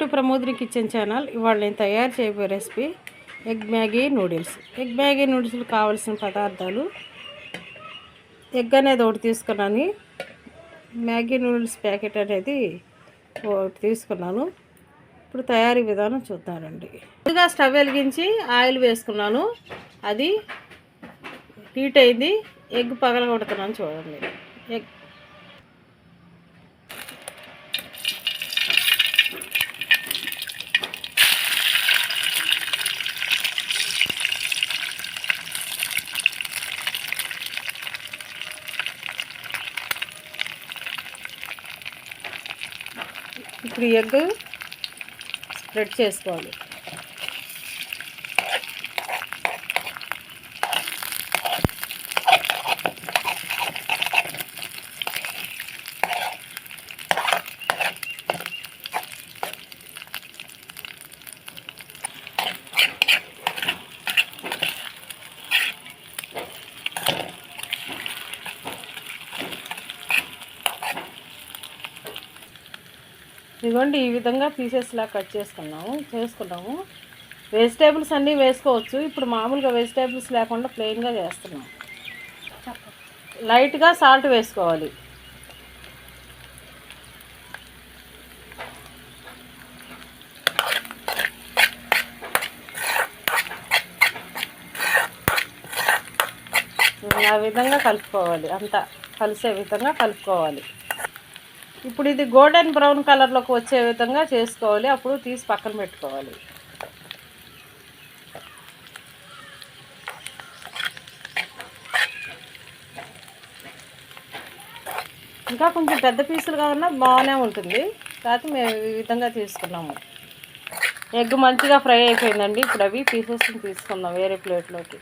To Pramodini kitchen channel. ఇవాళ నేను తయారు చేయబోయే recipe egg Maggi noodles. Egg Maggi నూడిల్స్కి కావాల్సిన పదార్థాలు ఎగ్ అనేది ఒకటి తీసుకున్నాను. మ్యాగీ నూడిల్స్ ప్యాకెట్ అనేది ఒకటి తీసుకున్నాను. ఇప్పుడు తయారీ విధానం చూద్దామండి. ముందుగా స్టవ్ వెలిగించి ఆయిల్ వేసుకున్నాను. అది హీట్ అయింది. ఎగ్ పగలగొడుతున్నాను చూడండి. ఎగ్ ఇప్పుడు ఎగ్ స్ప్రెడ్ చేసుకోవాలి. ఇదిగోండి ఈ విధంగా పీసెస్లా కట్ చేసుకున్నాము చేసుకున్నాము. వెజిటేబుల్స్ అన్నీ వేసుకోవచ్చు. ఇప్పుడు మామూలుగా వెజిటేబుల్స్ లేకుండా ప్లెయిన్గా చేస్తున్నాం. లైట్గా సాల్ట్ వేసుకోవాలి. ఆ విధంగా కలుపుకోవాలి. అంతా కలిసే విధంగా కలుపుకోవాలి. ఇప్పుడు ఇది గోల్డెన్ బ్రౌన్ కలర్లోకి వచ్చే విధంగా చేసుకోవాలి. అప్పుడు తీసి పక్కన పెట్టుకోవాలి. ఇంకా కొంచెం పెద్ద పీసులుగా ఉన్నా బాగానే ఉంటుంది. కాకపోతే మేము ఈ విధంగా తీసుకున్నాము. ఎగ్ మంచిగా ఫ్రై అయిపోయిందండి. ఇప్పుడు అవి పీసెస్ తీసుకుందాం వేరే ప్లేట్లోకి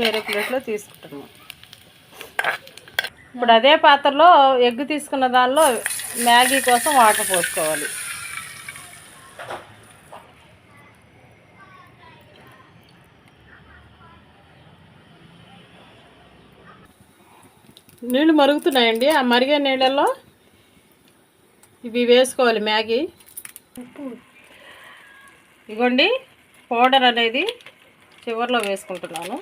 వేరే ప్లేట్లో తీసుకుంటున్నాం. ఇప్పుడు అదే పాత్రలో ఎగ్ తీసుకున్న దానిలో మ్యాగీ కోసం వాటర్ పోసుకోవాలి. నీళ్ళు మరుగుతున్నాయండి. ఆ మరిగే నీళ్ళల్లో ఇవి వేసుకోవాలి మ్యాగీ. ఇగోండి పౌడర్ అనేది చివరిలో వేసుకుంటున్నాను.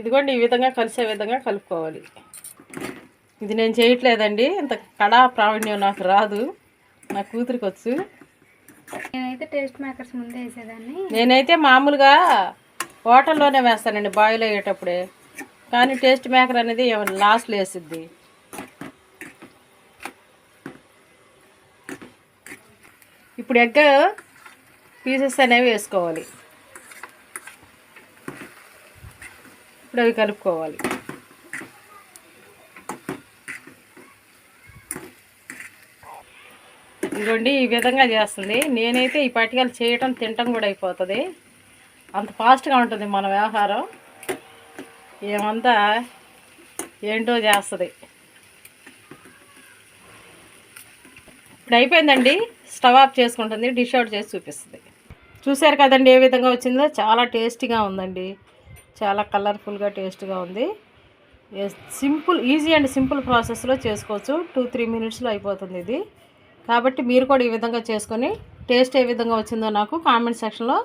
ఇదిగోండి ఈ విధంగా కలిసే విధంగా కలుపుకోవాలి. ఇది నేను చేయట్లేదండి ఇంత కళా ప్రావీణ్యం నాకు రాదు నా కూతురికి వచ్చు. నేనైతే టేస్ట్ మేకర్స్ ముందే వేసేదాన్ని. నేనైతే మామూలుగా హోటల్లోనే వేస్తానండి బాయిల్ అయ్యేటప్పుడే. కానీ టేస్ట్ మేకర్ అనేది లాస్ట్లో వేసిద్ది. ఇప్పుడు ఎగ్ పీసెస్ అనేవి వేసుకోవాలి. ఇప్పుడు అవి కలుపుకోవాలి. ఇదిగోండి ఈ విధంగా చేస్తుంది. నేనైతే ఈ పట్టికలు చేయటం తినటం కూడా అయిపోతుంది. అంత ఫాస్ట్గా ఉంటుంది మన వ్యవహారం. ఏమంతా ఏంటో చేస్తుంది. ఇప్పుడు అయిపోయిందండి. స్టవ్ ఆఫ్ చేసుకుంటుంది. డిష్ అవుట్ చేసి చూపిస్తుంది. చూశారు కదండి ఏ విధంగా వచ్చిందో? చాలా టేస్టీగా ఉందండి. చాలా కలర్ఫుల్గా టేస్ట్గా ఉంది. సింపుల్ ఈజీ అండ్ సింపుల్ ప్రాసెస్లో చేసుకోవచ్చు. టూ త్రీ మినిట్స్లో అయిపోతుంది ఇది. కాబట్టి మీరు కూడా ఈ విధంగా చేసుకొని టేస్ట్ ఏ విధంగా వచ్చిందో నాకు కామెంట్ సెక్షన్లో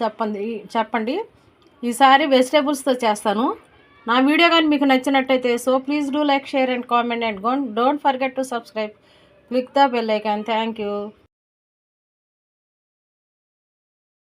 చెప్పండి చెప్పండి. ఈసారి వెజిటేబుల్స్తో చేస్తాను. నా వీడియో కానీ మీకు నచ్చినట్టయితే so please do like share and comment and don't forget to subscribe click the bell icon. Thank you.